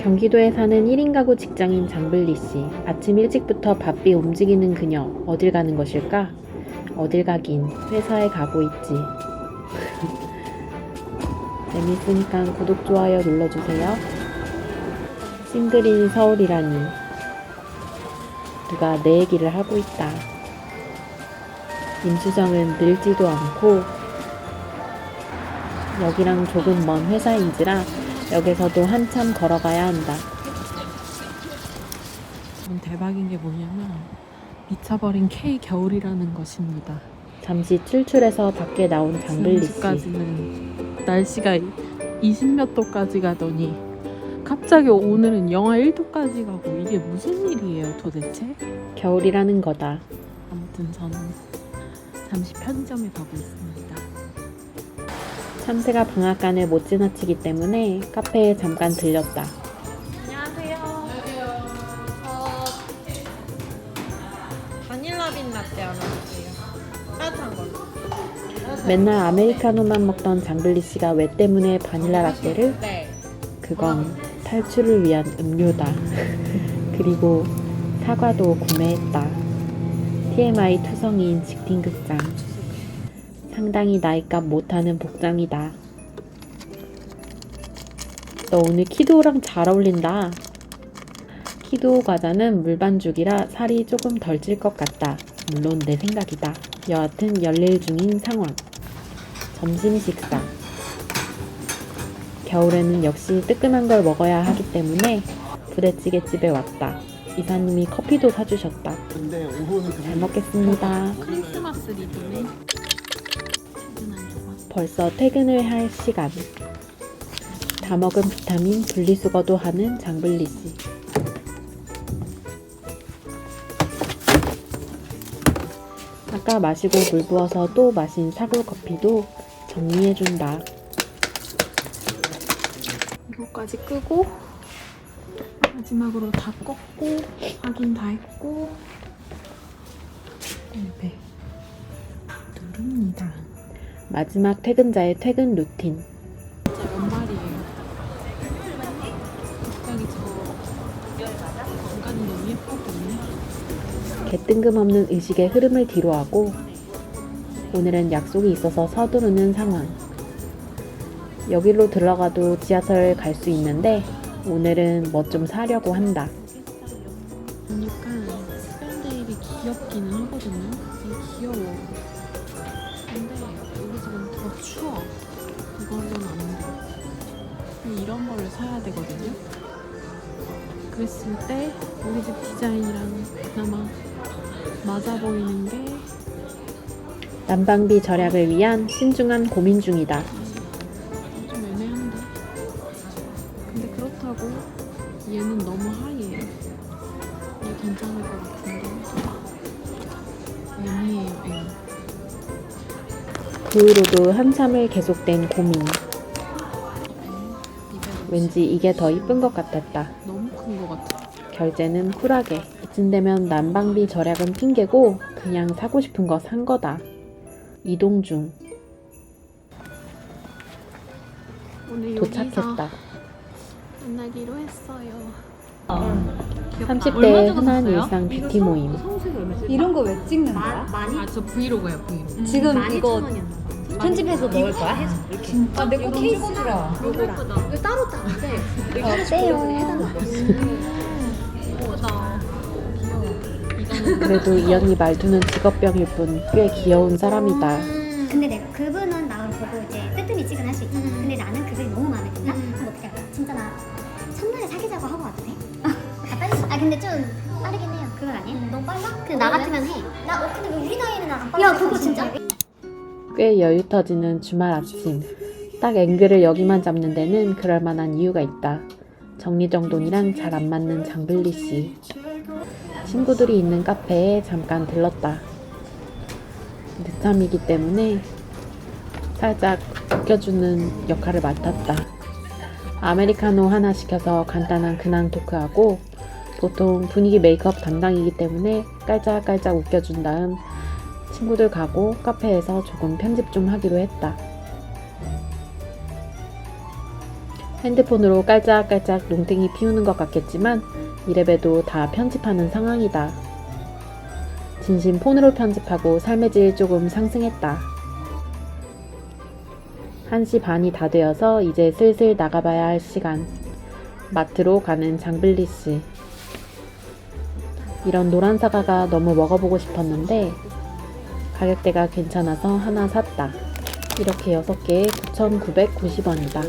경기도에 사는 1인 가구 직장인 장블리 씨. 아침 일찍부터 바삐 움직이는 그녀. 어딜 가는 것일까? 어딜 가긴 회사에 가고 있지. 재밌으니까 구독, 좋아요 눌러주세요. 싱글인 서울이라니. 누가 내 얘기를 하고 있다. 임수정은 늘지도 않고 여기랑 조금 먼 회사인지라 역에서도 한참 걸어가야 한다. 대박인 게 뭐냐면 미쳐버린 K 겨울이라는 것입니다. 잠시 출출해서 밖에 나온 씨. 지금까지는 날씨가 20몇 도까지 가더니 갑자기 오늘은 영하 1도까지 가고 이게 무슨 일이에요 도대체? 겨울이라는 거다. 아무튼 저는 잠시 편의점에 가고 있습니다. 참새가 방앗간을 못 지나치기 때문에 카페에 잠깐 들렸다. 안녕하세요. 저 바닐라 빈 라떼 하나 주세요. 따뜻한 걸로. 맨날 아메리카노만 먹던 장블리 씨가 왜 때문에 바닐라 라떼를? 네. 그건 탈출을 위한 음료다. 그리고 사과도 구매했다. TMI 투성이인 직딩극장. 상당히 나이값 못하는 복장이다. 너 오늘 키도랑 잘 어울린다. 키도 과자는 물반죽이라 살이 조금 덜 찔 것 같다. 물론 내 생각이다. 여하튼 열일 중인 상황. 점심 식사. 겨울에는 역시 뜨끈한 걸 먹어야 하기 때문에 부대찌개 집에 왔다. 이사님이 커피도 사주셨다. 잘 먹겠습니다. 크리스마스 리듬에 벌써 퇴근을 할 시간. 다 먹은 비타민 분리수거도 하는 장블리 씨. 아까 마시고 물 부어서 또 마신 사골 커피도 정리해준다. 이거까지 끄고 마지막으로 다 껐고 확인 다 했고 네 누릅니다. 마지막 퇴근자의 퇴근 루틴. 개뜬금없는 의식의 흐름을 뒤로하고 오늘은 약속이 있어서 서두르는 상황. 여기로 들어가도 지하철 갈 수 있는데 오늘은 뭐 좀 사려고 한다. 보니까 스pen데일이 귀엽기는 하거든요. 귀여워. 추워. 이걸로는 안 돼. 이런 거를 사야 되거든요. 그랬을 때 우리 집 디자인이랑 그나마 맞아 보이는 게 난방비 절약을 위한 신중한 고민 중이다. 좀 애매한데. 근데 그렇다고 얘는 너무 하얘. 얘 괜찮을 것 같은 그 후로도 한참을 계속된 고민. 왠지 이게 더 이쁜 것 같았다. 너무 큰 것 같아. 결제는 쿨하게. 이쯤 되면 난방비 절약은 핑계고 그냥 사고 싶은 거 산 거다. 이동 중 오늘 도착했다. 만나기로 했어요. 30대의 흔한 일상 뷰티 모임. 이런 거 왜 찍는 거야? 아, 저 브이로그야, 브이로그. 지금 이거 편집해서 넣을 거야? 아, 내 거 케이스라. 그래도 이 언니 말투는 직업병일 뿐 꽤 귀여운 사람이다. 근데 내가 그분은 나를 보고 이제 근데 좀 빠르긴 해요. 그건 아니야? 너무 빨라? 근데 나 같으면 해. 나 어, 근데 왜 우리 나이에는 안 빨라? 야 그거 진짜. 꽤 여유 터지는 주말 아침. 딱 앵글을 여기만 잡는 데는 그럴 만한 이유가 있다. 정리정돈이랑 잘 안 맞는 장블리 씨. 친구들이 있는 카페에 잠깐 들렀다. 늦잠이기 때문에 살짝 웃겨주는 역할을 맡았다. 아메리카노 하나 시켜서 간단한 근황 토크하고 보통 분위기 메이크업 담당이기 때문에 깔짝깔짝 웃겨준 다음 친구들 가고 카페에서 조금 편집 좀 하기로 했다. 핸드폰으로 깔짝깔짝 농땡이 피우는 것 같겠지만 이래봬도 다 편집하는 상황이다. 진심 폰으로 편집하고 삶의 질 조금 상승했다. 1시 반이 다 되어서 이제 슬슬 나가봐야 할 시간. 마트로 가는 장블리 씨. 이런 노란 사과가 너무 먹어보고 싶었는데 가격대가 괜찮아서 하나 샀다. 이렇게 6개에 9,990원이다.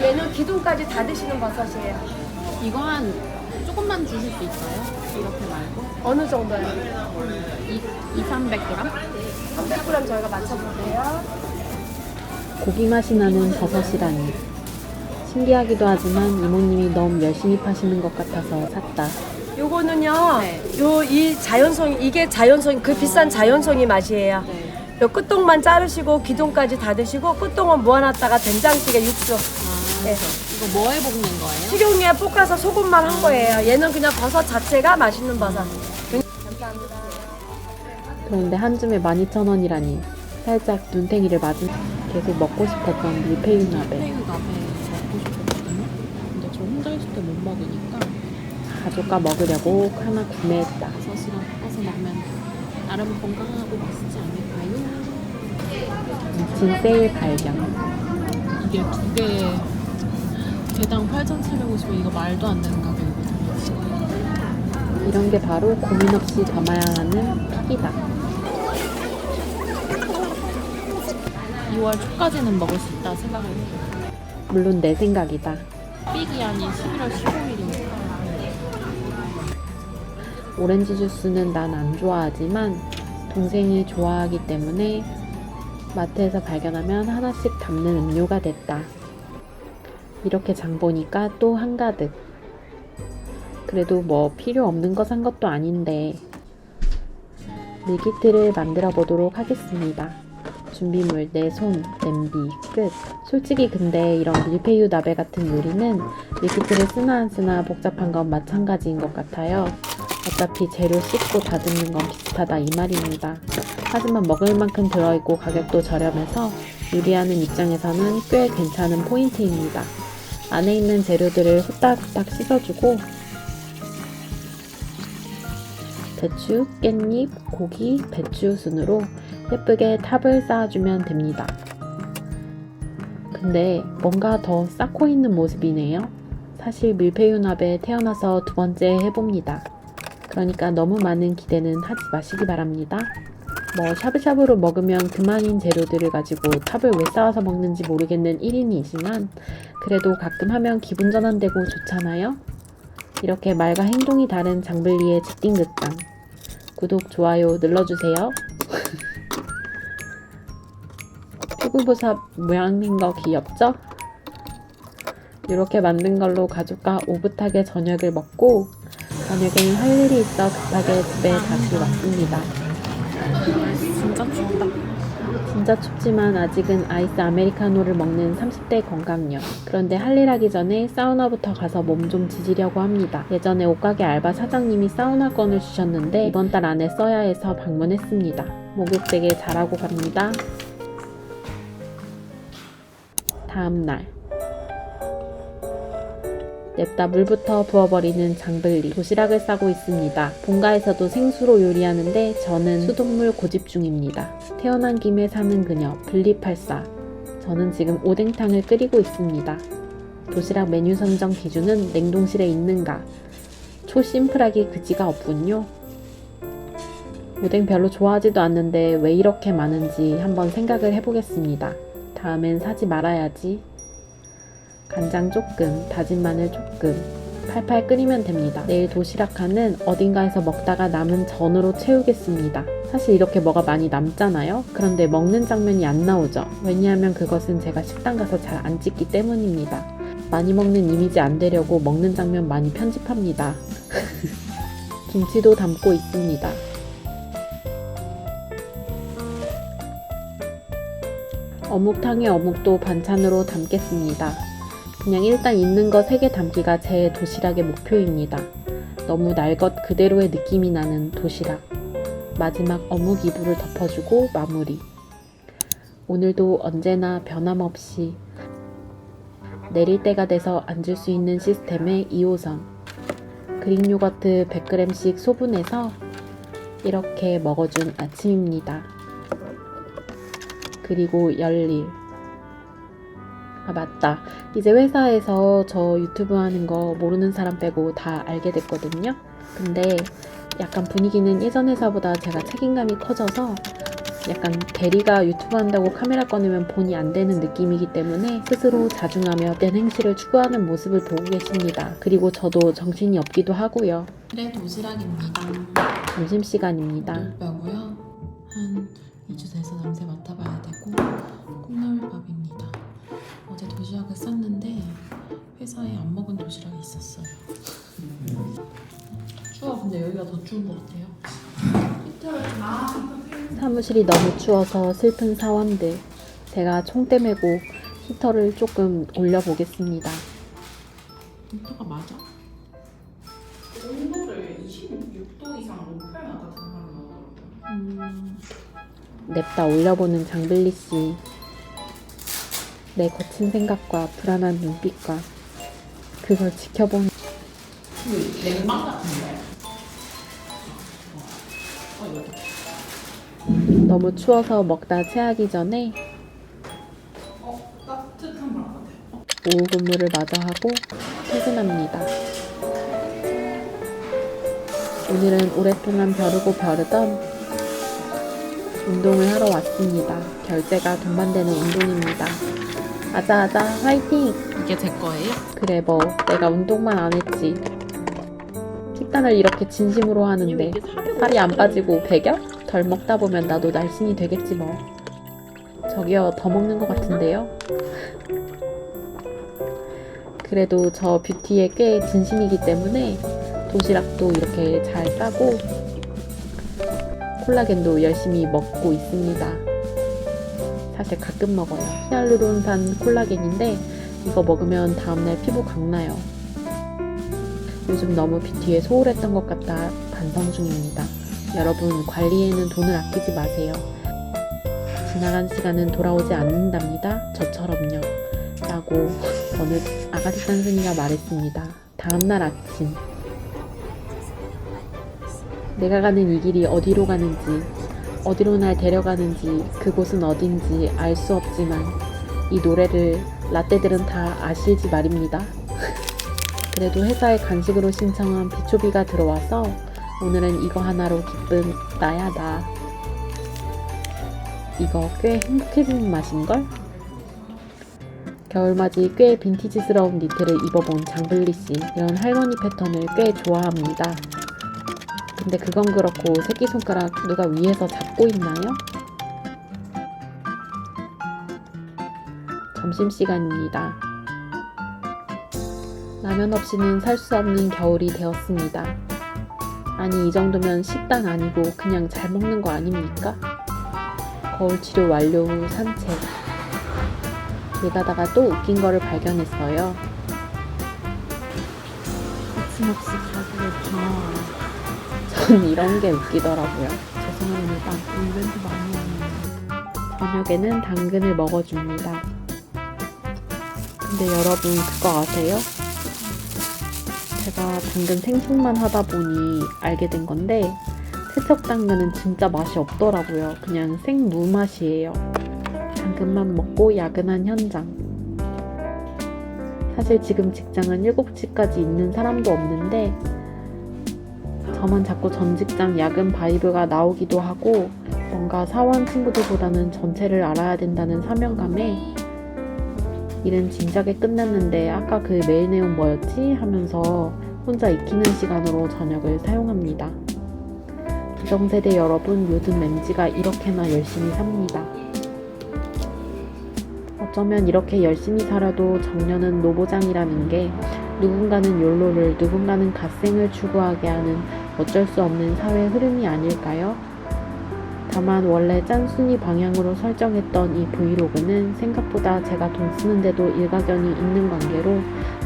얘는 기둥까지 다 드시는 버섯이에요. 이거 한 조금만 주실 수 있어요? 이렇게 말고 어느 정도요? 2, 300g? 300g 저희가 맞춰볼게요. 고기 맛이 나는 버섯이라니. 신기하기도 하지만 이모님이 너무 열심히 파시는 것 같아서 샀다. 요거는요. 네. 요이 자연성 이게 자연성 그 비싼 자연성이 맛이에요. 네. 요 끝동만 자르시고 기둥까지 다 드시고 끝동은 모아놨다가 된장찌개 육수. 아, 네. 이거 뭐에 볶는 거예요? 식용유에 볶아서 소금만 한 거예요. 얘는 그냥 버섯 자체가 맛있는 버섯. 감사합니다. 그런데 한 줌에 12,000원이라니. 살짝 눈탱이를 맞은 계속 먹고 싶었던 밀푀유 나베. 팽이 나베 먹고 싶었거든요. 근데 저 혼자 있을 때 못 먹으니까 가족과 먹으려고 하나 구매했다. 버섯이랑 볶아서 먹으면 나름 건강하고 맛있지 않을까요? 미친 세일 발견. 이게 두 개에 개당 8,750원 이거 말도 안 되는 가격이거든요. 이런 게 바로 고민 없이 담아야 하는 픽이다. 2월 초까지는 먹을 수 있다 생각을 해요. 물론 내 생각이다. 삑이 아닌 11월 15일 오렌지 주스는 난 안 좋아하지만 동생이 좋아하기 때문에 마트에서 발견하면 하나씩 담는 음료가 됐다. 이렇게 장 보니까 또 한가득. 그래도 뭐 필요 없는 거 산 것도 아닌데 밀키트를 만들어 보도록 하겠습니다. 준비물 내 손, 냄비, 끝. 솔직히 근데 이런 밀푀유 나베 같은 요리는 밀키트를 쓰나 안 쓰나 복잡한 건 마찬가지인 것 같아요. 어차피 재료 씻고 다듬는 건 비슷하다 이 말입니다. 하지만 먹을 만큼 들어있고 가격도 저렴해서 요리하는 입장에서는 꽤 괜찮은 포인트입니다. 안에 있는 재료들을 후딱후딱 씻어주고 대추, 깻잎, 고기, 배추 순으로 예쁘게 탑을 쌓아주면 됩니다. 근데 뭔가 더 쌓고 있는 모습이네요. 사실 밀푀유나베 태어나서 두 번째 해봅니다. 그러니까 너무 많은 기대는 하지 마시기 바랍니다. 뭐 샤브샤브로 먹으면 그만인 재료들을 가지고 탑을 왜 쌓아서 먹는지 모르겠는 1인이지만 그래도 가끔 하면 기분 전환되고 좋잖아요? 이렇게 말과 행동이 다른 장블리의 직딩극장 구독, 좋아요 눌러주세요. 표구보삽 모양인 거 귀엽죠? 이렇게 만든 걸로 가족과 오붓하게 저녁을 먹고 저녁에는 할 일이 있어 급하게 집에 다시 왔습니다. 진짜 춥다. 진짜 춥지만 아직은 아이스 아메리카노를 먹는 30대 건강녀. 그런데 할 일 하기 전에 사우나부터 가서 몸 좀 지지려고 합니다. 예전에 옷가게 알바 사장님이 사우나권을 주셨는데 이번 달 안에 써야 해서 방문했습니다. 목욕 되게 잘하고 갑니다. 다음 날. 냅다 물부터 부어버리는 장블리 도시락을 싸고 있습니다. 본가에서도 생수로 요리하는데 저는 수돗물 고집 중입니다. 태어난 김에 사는 그녀 블리팔사 저는 지금 오뎅탕을 끓이고 있습니다. 도시락 메뉴 선정 기준은 냉동실에 있는가 초심플하기 그지가 없군요. 오뎅 별로 좋아하지도 않는데 왜 이렇게 많은지 한번 생각을 해보겠습니다. 다음엔 사지 말아야지. 간장 조금, 다진 마늘 조금, 팔팔 끓이면 됩니다. 내일 도시락하는 어딘가에서 먹다가 남은 전으로 채우겠습니다. 사실 이렇게 뭐가 많이 남잖아요? 그런데 먹는 장면이 안 나오죠. 왜냐하면 그것은 제가 식당 가서 잘 안 찍기 때문입니다. 많이 먹는 이미지 안 되려고 먹는 장면 많이 편집합니다. 김치도 담고 있습니다. 어묵탕에 어묵도 반찬으로 담겠습니다. 그냥 일단 있는 거 3개 담기가 제 도시락의 목표입니다. 너무 날 것 그대로의 느낌이 나는 도시락. 마지막 어묵 이불을 덮어주고 마무리. 오늘도 언제나 변함없이 내릴 때가 돼서 앉을 수 있는 시스템의 2호선. 그릭 요거트 100g씩 소분해서 이렇게 먹어준 아침입니다. 그리고 열일. 아, 맞다. 이제 회사에서 저 유튜브 하는 거 모르는 사람 빼고 다 알게 됐거든요. 근데 약간 분위기는 예전 회사보다 제가 책임감이 커져서 약간 대리가 유튜브 한다고 카메라 꺼내면 본이 안 되는 느낌이기 때문에 스스로 자중하며 된 행실을 추구하는 모습을 보고 계십니다. 그리고 저도 정신이 없기도 하고요. 그래 도시락입니다. 점심시간입니다. 뼈고요. 한 2주 돼서 냄새 맡아봐야 되고 콩나물밥입니다. 어제 도시락을 쌌는데 회사에 안 먹은 도시락이 있었어요. 추워 근데 여기가 더 추운 것 같아요. 사무실이 너무 추워서 슬픈 사원들. 제가 총대 메고 히터를 조금 올려보겠습니다. 온도가 맞아? 온도를 26도 이상 높여야 나오더라고요. 음, 냅다 올려보는 장블리 씨. 내 거친 생각과 불안한 눈빛과 그걸 지켜보는 그 냉방 같은데? 너무 추워서 먹다 체하기 전에 어, 따뜻한 바람 같아. 오후 근무를 마저 하고 퇴근합니다. 오늘은 오랫동안 벼르고 벼르던 운동을 하러 왔습니다. 결제가 돈만 되는 운동입니다. 아자 아자 화이팅! 이게 제 거예요? 그래 뭐 내가 운동만 안 했지. 식단을 이렇게 진심으로 하는데 살이 안 빠지고 배겨? 덜 먹다 보면 나도 날씬이 되겠지 뭐. 저기요 더 먹는 것 같은데요? 그래도 저 뷰티에 꽤 진심이기 때문에 도시락도 이렇게 잘 싸고 콜라겐도 열심히 먹고 있습니다. 사실 가끔 먹어요. 히알루론산 콜라겐인데 이거 먹으면 다음날 피부 강나요. 요즘 너무 뷰티에 소홀했던 것 같아 반성 중입니다. 여러분 관리에는 돈을 아끼지 마세요. 지나간 시간은 돌아오지 않는답니다. 저처럼요. 라고 어느 아가씨 딴순이가 말했습니다. 다음날 아침. 내가 가는 이 길이 어디로 가는지, 어디로 날 데려가는지, 그곳은 어딘지 알 수 없지만 이 노래를 라떼들은 다 아실지 말입니다. 그래도 회사에 간식으로 신청한 비초비가 들어와서 오늘은 이거 하나로 기쁜 나야 나. 이거 꽤 행복해지는 맛인걸? 겨울맞이 꽤 빈티지스러운 니트를 입어본 장블리 씨 이런 할머니 패턴을 꽤 좋아합니다. 근데 그건 그렇고 새끼손가락 누가 위에서 잡고 있나요? 점심시간입니다. 라면 없이는 살 수 없는 겨울이 되었습니다. 아니 이 정도면 식단 아니고 그냥 잘 먹는 거 아닙니까? 거울 치료 완료 후 산책. 길 가다가 또 웃긴 거를 발견했어요. 거침없이 가구를 방어하라. 전 이런 게 웃기더라고요. 죄송합니다. 이벤트 많이 하는데. 저녁에는 당근을 먹어줍니다. 근데 여러분 그거 아세요? 제가 당근 생식만 하다 보니 알게 된 건데 세척 당근은 진짜 맛이 없더라고요. 그냥 생무 맛이에요. 당근만 먹고 야근한 현장. 사실 지금 직장은 7시까지 있는 사람도 없는데 저만 자꾸 전 직장 야근 바이브가 나오기도 하고 뭔가 사원 친구들보다는 전체를 알아야 된다는 사명감에 일은 진작에 끝났는데 아까 그 메일 내용 뭐였지? 하면서 혼자 익히는 시간으로 저녁을 사용합니다. 기성세대 여러분, 요즘 램지가 이렇게나 열심히 삽니다. 어쩌면 이렇게 열심히 살아도 정년은 노보장이라는 게 누군가는 욜로를 누군가는 갓생을 추구하게 하는 어쩔 수 없는 사회 흐름이 아닐까요? 다만 원래 짠순이 방향으로 설정했던 이 브이로그는 생각보다 제가 돈 쓰는데도 일가견이 있는 관계로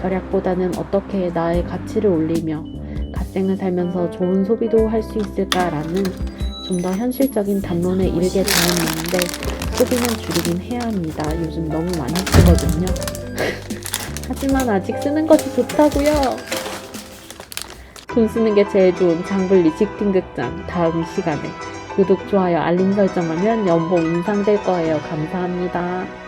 절약보다는 어떻게 나의 가치를 올리며 갓생을 살면서 좋은 소비도 할 수 있을까라는 좀 더 현실적인 담론에 이르게 되었는데 소비는 줄이긴 해야 합니다. 요즘 너무 많이 쓰거든요. 하지만 아직 쓰는 것이 좋다고요. 돈 쓰는 게 제일 좋은 장블리 직팅극장 다음 시간에 구독, 좋아요, 알림 설정하면 연봉 인상될 거예요. 감사합니다.